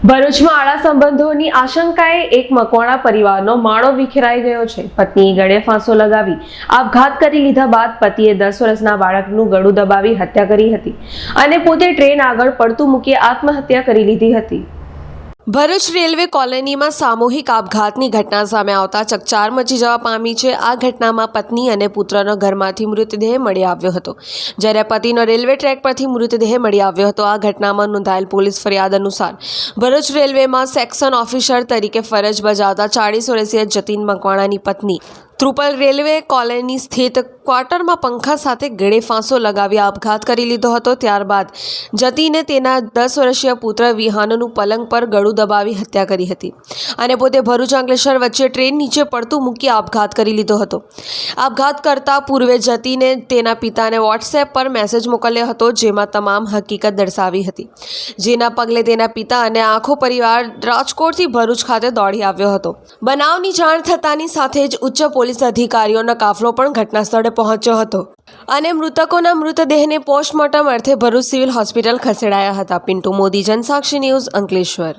ભરૂચમાં આડા સંબંધોની આશંકાએ એક મકવાણા પરિવારનો માળો વિખેરાઈ ગયો છે. પત્નીએ ગળે ફાંસો લગાવી આપઘાત કરી લીધા બાદ પતિએ દસ વર્ષના બાળકનું ગળું દબાવી હત્યા કરી હતી અને પોતે ટ્રેન આગળ પડતું મૂકી આત્મહત્યા કરી લીધી હતી. ભરૂચ રેલવે કોલોનીમાં સામૂહિક આપઘાતની ઘટના સામે આવતા ચકચાર મચી જવા પામી છે. આ ઘટનામાં પત્ની અને પુત્રનો ઘરમાંથી મૃતદેહ મળી આવ્યો હતો. જ્યારે પતિનો રેલવે ટ્રેક પરથી મૃતદેહ મળી આવ્યો હતો, આ ઘટનામાં નોંધાયેલ પોલીસ ફરિયાદ અનુસાર ભરૂચ રેલવેમાં સેક્શન ઓફિસર તરીકે ફરજ બજાવતા ચાળીસ વર્ષીય જતીન મકવાણાની પત્ની, ત્રુપલ રેલવે કોલોની સ્થિત ક્વાર્ટરમાં પંખા સાથે ગળે ફાંસો લગાવી આપઘાત કરી લીધો હતો. ત્યારબાદ જતીને તેના દસ વર્ષીય પુત્ર વિહાનનું પલંગ પર ગળું દબાવી હત્યા કરી હતી અને પોતે ભરૂચ અંકલેશ્વર વચ્ચે ટ્રેન નીચે પડતું મૂકી આપઘાત કરી લીધો હતો. આપઘાત કરતા પૂર્વે જતીને તેના પિતાને વોટ્સએપ પર મેસેજ મોકલ્યો હતો, જેમાં તમામ હકીકત દર્શાવી હતી. જેના પગલે તેના પિતા અને આખો પરિવાર રાજકોટથી ભરૂચ ખાતે દોડી આવ્યો હતો. બનાવની જાણ થતાની સાથે જ ઉચ્ચ પોલીસ અધિકારીઓનો કાફલો પણ ઘટના સ્થળે પહોંચ્યો હતો. અને મૃતકોના મૃતદેહને પોસ્ટમોર્ટમ અર્થે ભરૂચ સિવિલ હોસ્પિટલ ખસેડાયા હતા. પિન્ટુ મોદી, જનસાક્ષી ન્યૂઝ અંકલેશ્વર.